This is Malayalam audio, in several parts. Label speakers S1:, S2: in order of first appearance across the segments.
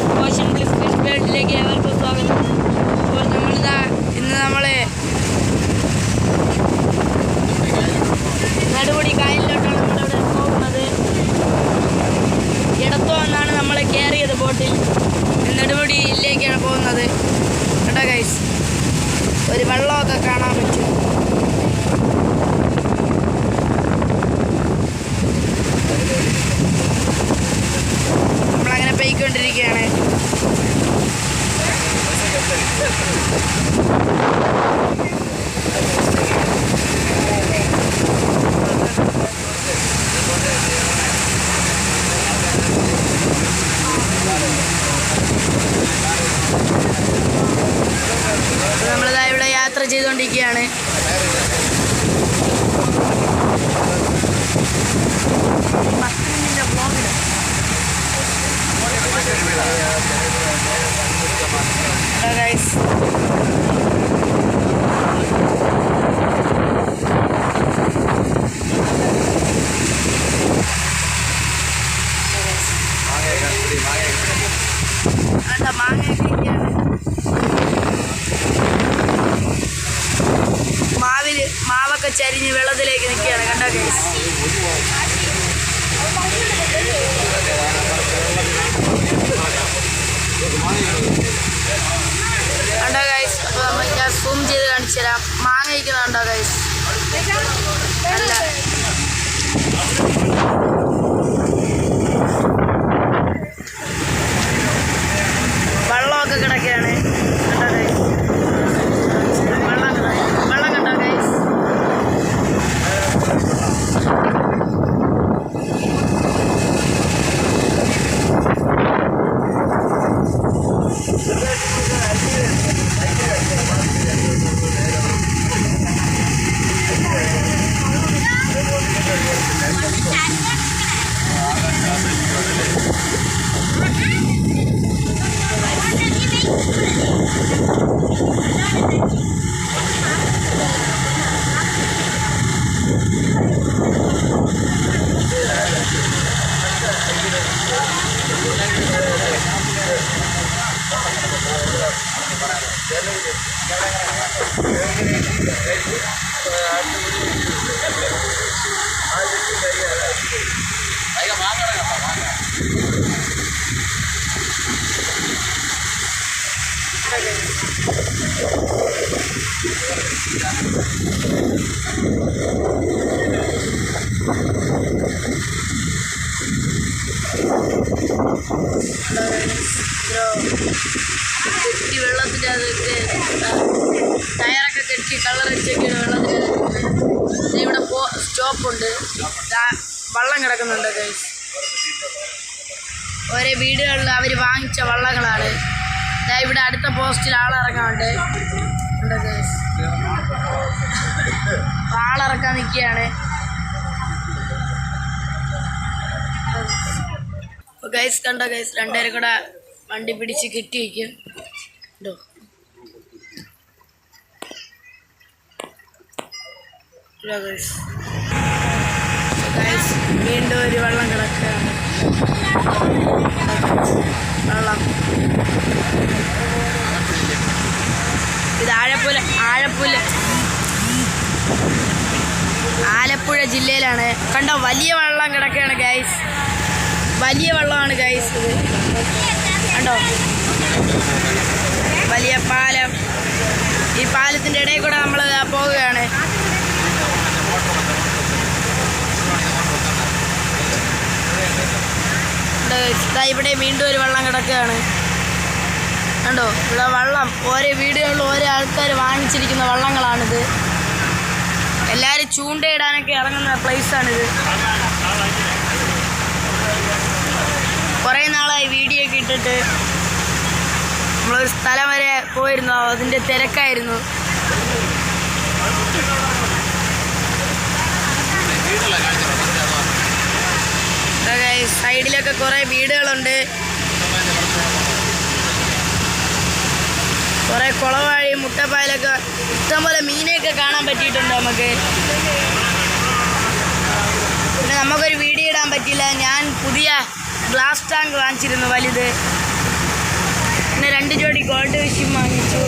S1: I'm and this please bell യാത്ര ചെയ്തുകൊണ്ടിരിക്കുകയാണ് Hello guys. കണ്ടോ, മാങ്ങയൊക്കെ ഇരിക്കുകയാണ്. മാവിൽ മാവൊക്കെ ചരിഞ്ഞ് വെള്ളത്തിലേക്ക് നിൽക്കുകയാണ് കണ്ടോ ഗൈസ് കണ്ടോ ഗൈസ് അപ്പോൾ നമ്മൾ ഞാൻ സൂം ചെയ്ത് കാണിച്ചു തരാം മാങ്ങ ഇരിക്കുന്നുണ്ടോ ഗൈസ് അല്ല വെള്ളമൊക്കെ കിടക്കുകയാണ് കണ്ടോ ഗൈസ് വെള്ളം കണ്ടോ? വെള്ളം കണ്ടോ ഗൈസ് കെട്ടി വെള്ളത്തിന്റെ അതൊക്കെ ടയറൊക്കെ കെട്ടി കളറടിച്ചൊക്കെയാണ് വെള്ളത്തിൽ ഇവിടെ പോ സ്റ്റോപ്പുണ്ട്. വള്ളം കിടക്കുന്നുണ്ട് ഗൈസ് ഓരോ വീടുകളിൽ അവർ വാങ്ങിച്ച വള്ളങ്ങളാണ്. ഇതാ ഇവിടെ അടുത്ത പോസ്റ്റിൽ ആളിറങ്ങാറുണ്ട് ഉണ്ട് ഗൈസ് ആളിറക്കാൻ നിൽക്കുകയാണ്. ഗൈസ് കണ്ടോ ഗൈസ് രണ്ടുപേരും കൂടെ വണ്ടി പിടിച്ച് കിട്ടി വയ്ക്കും കേട്ടോ വീണ്ടും ഒരു വെള്ളം കിടക്കുകയാണ്. വെള്ളം. ഇത് ആഴപ്പുല ആഴപ്പുല ആലപ്പുഴ ജില്ലയിലാണ്. കണ്ടോ വലിയ വെള്ളം കിടക്കുകയാണ് ഗൈസ് വലിയ വെള്ളമാണ് ഗൈസ് ഇത്. കണ്ടോ? വലിയ പാലം. ഈ പാലത്തിന്റെ ഇടയിൽ കൂടെ നമ്മൾ പോവുകയാണ്. ഇവിടെ വീണ്ടും ഒരു വെള്ളം കിടക്കുകയാണ്. കണ്ടോ? ഇവിടെ വള്ളം. ഓരോ വീടുകളിൽ ഓരോ ആൾക്കാർ വാങ്ങിച്ചിരിക്കുന്ന വള്ളങ്ങളാണിത്. എല്ലാവരും ചൂണ്ടയിടാനൊക്കെ ഇറങ്ങുന്ന പ്ലേസാണിത് കുറേ നാളായി വീഡിയോ ഒക്കെ ഇട്ടിട്ട് നമ്മളൊരു സ്ഥലം വരെ പോയിരുന്നു. അതിന്റെ തിരക്കായിരുന്നു. സൈഡിലൊക്കെ കുറേ വീടുകളുണ്ട്. കുറേ കുളവാഴി മുട്ടപ്പായലൊക്കെ ഇഷ്ടംപോലെ മീനെയൊക്കെ കാണാൻ പറ്റിയിട്ടുണ്ട് നമുക്ക്. പിന്നെ നമുക്കൊരു വീഡിയോ ഇടാൻ പറ്റില്ല ഞാൻ പുതിയ ഗ്ലാസ് ടാങ്ക് വാങ്ങിച്ചിരുന്നു വലുത്. പിന്നെ രണ്ട് ജോഡി ഗോൾഡ് വിഷയം വാങ്ങിച്ചു.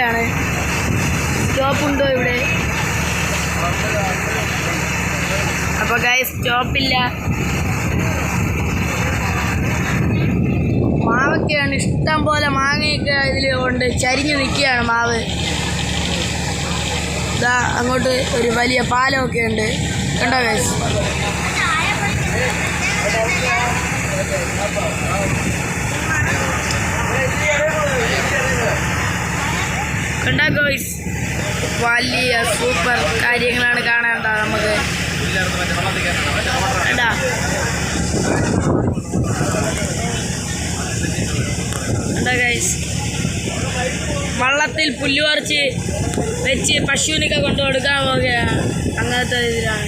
S1: പിടിക്കുകയാണ് സ്റ്റോപ്പ് ഉണ്ടോ ഇവിടെ? അപ്പൊ ഗായ് സ്റ്റോപ്പില്ല. മാവൊക്കെയാണ് ഇഷ്ടം പോലെ മാങ്ങയൊക്കെ ഇതിൽ കൊണ്ട് ചരിഞ്ഞ് നിൽക്കുകയാണ് മാവ്. ഇതാ അങ്ങോട്ട് ഒരു വലിയ പാലമൊക്കെ ഉണ്ട്. കണ്ടോ ഗൈസ് കണ്ടോ ഗോയ്സ് വലിയ സൂപ്പർ കാര്യങ്ങളാണ് കാണാൻ നമുക്ക്. വള്ളത്തിൽ പുല്ലുപറിച്ച് വെച്ച് പശുവിനൊക്കെ കൊണ്ടു കൊടുക്കാൻ പോവുകയാണ് അങ്ങനത്തെ ഇതിലാണ്?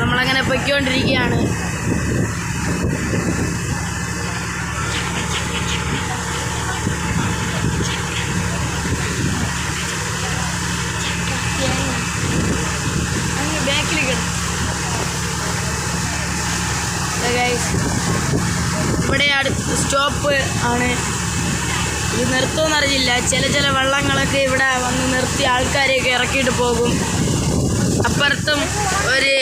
S1: നമ്മളങ്ങനെ പൊയ്ക്കൊണ്ടിരിക്കുകയാണ്. ഇവിടെ അടുത്ത് സ്റ്റോപ്പ് ആണ്. ഇത് നിർത്തുമെന്ന് അറിയില്ല ചില ചില വള്ളങ്ങളൊക്കെ ഇവിടെ വന്ന് നിർത്തി ആൾക്കാരെയൊക്കെ ഇറക്കിയിട്ട് പോകും. അപ്പുറത്തും ഒരു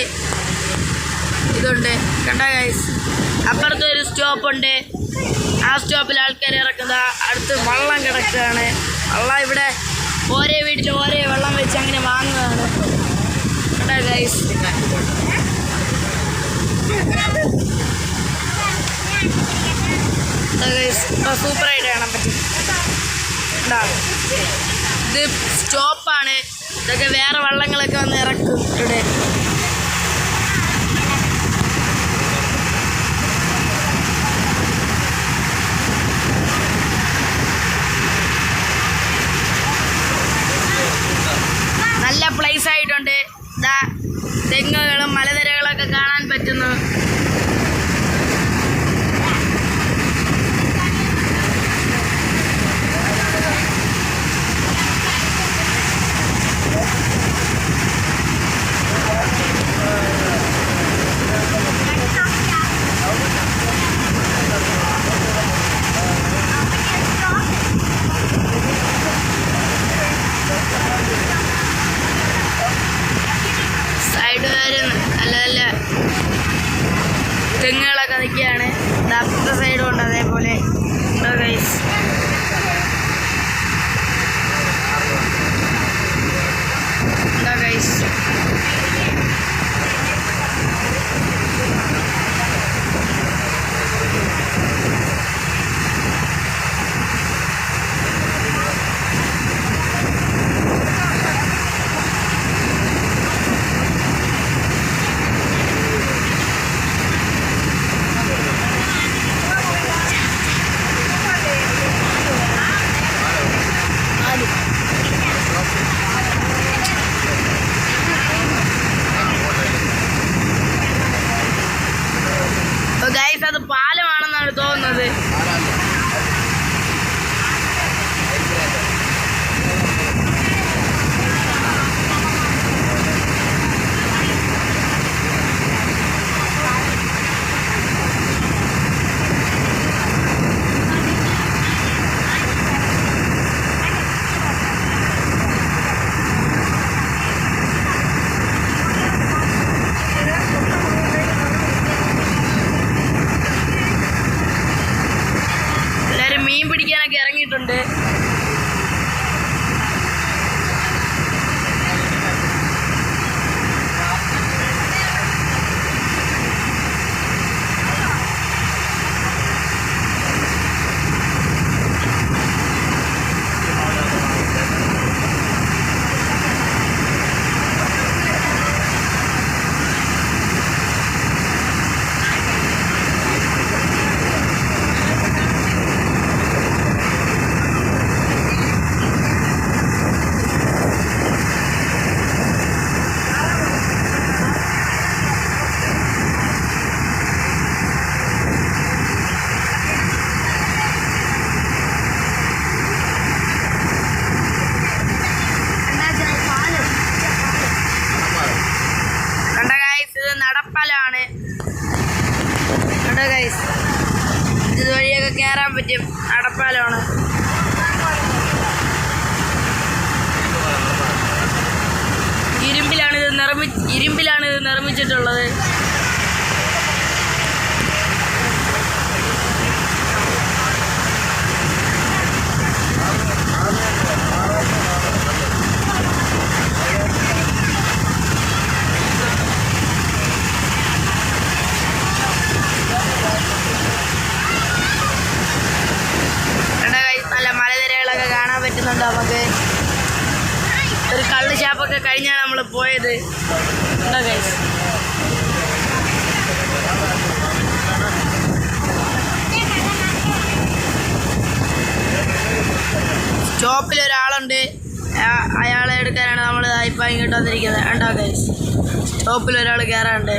S1: ഇതുണ്ട്. കണ്ട ഗൈസ് അപ്പുറത്തും ഒരു സ്റ്റോപ്പ് ഉണ്ട് ആ സ്റ്റോപ്പിൽ ആൾക്കാർ ഇറക്കുന്ന അടുത്ത് വള്ളം കിടക്കുകയാണ്. വള്ളം ഇവിടെ ഓരോ വീട്ടിൽ ഓരോ വെള്ളം വെച്ച് അങ്ങനെ വാങ്ങുകയാണ് കണ്ട ഗൈസ് സൂപ്പറായിട്ട് കാണാൻ പറ്റും. ഇതാ. ഇത് സ്റ്റോപ്പാണ് ഇതൊക്കെ വേറെ വള്ളങ്ങളൊക്കെ വന്ന് ഇറക്കും ഇവിടെ. 多呢？这。കയറാൻ പറ്റും. അടപ്പാലമാണ്. ഇരുമ്പിലാണ് ഇത് നിർമ്മി ഇരുമ്പിലാണ് ഇത് നിർമ്മിച്ചിട്ടുള്ളത് ഇവിടെ guys നല്ല മലനിരകളൊക്കെ കാണാൻ പറ്റുന്നുണ്ട് നമുക്ക് ഒരു കള്ള് ഷാപ്പൊക്കെ കഴിഞ്ഞാണ് നമ്മൾ പോയത് ഉണ്ടോ ഗൈസ് സ്റ്റോപ്പിൽ ഒരാളുണ്ട്. അയാളെ എടുക്കാനാണ് നമ്മൾ ഇപ്പം ഇങ്ങോട്ട് വന്നിരിക്കുന്നത്. ഉണ്ടോ ഗൈസ് സ്റ്റോപ്പിൽ ഒരാൾ കയറാറുണ്ട്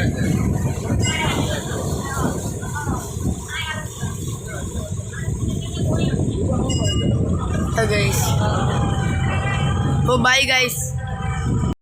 S1: ഗൈസ് അപ്പോൾ ബൈ ഗൈസ്